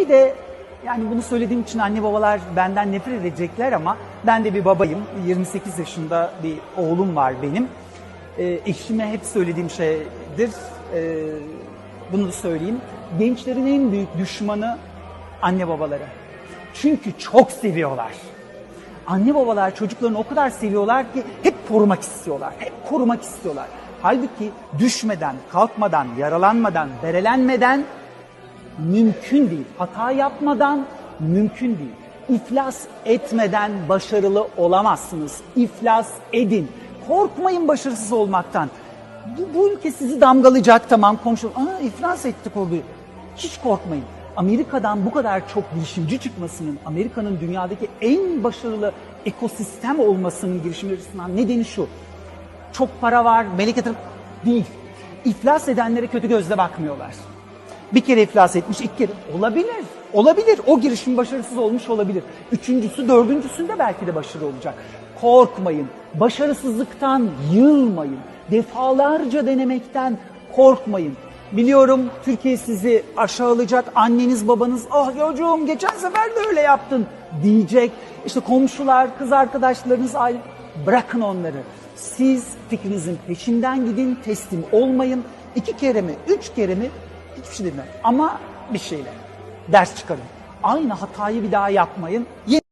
Bir de yani bunu söylediğim için anne babalar benden nefret edecekler ama ben de bir babayım. 28 yaşında bir oğlum var benim. Ee, eşime hep söylediğim şeydir. Ee, bunu da söyleyeyim. Gençlerin en büyük düşmanı anne babaları. Çünkü çok seviyorlar. Anne babalar çocuklarını o kadar seviyorlar ki hep korumak istiyorlar. Hep korumak istiyorlar. Halbuki düşmeden, kalkmadan, yaralanmadan, berelenmeden mümkün değil. Hata yapmadan mümkün değil. İflas etmeden başarılı olamazsınız. İflas edin. Korkmayın başarısız olmaktan. Bu, bu ülke sizi damgalayacak tamam komşu. Aa iflas ettik oldu. Hiç korkmayın. Amerika'dan bu kadar çok girişimci çıkmasının, Amerika'nın dünyadaki en başarılı ekosistem olmasının girişimci açısından nedeni şu. Çok para var, melek yatırım değil. İflas edenlere kötü gözle bakmıyorlar. Bir kere iflas etmiş, iki kere olabilir. Olabilir. O girişim başarısız olmuş olabilir. Üçüncüsü, dördüncüsünde belki de başarılı olacak. Korkmayın. Başarısızlıktan yılmayın. Defalarca denemekten korkmayın. Biliyorum Türkiye sizi aşağılayacak. Anneniz babanız ah çocuğum geçen sefer de öyle yaptın diyecek. İşte komşular, kız arkadaşlarınız aile bırakın onları. Siz fikrinizin peşinden gidin, teslim olmayın. İki kere mi, üç kere mi hiçbir şey demem. Ama bir şeyle ders çıkarın. Aynı hatayı bir daha yapmayın. Yeni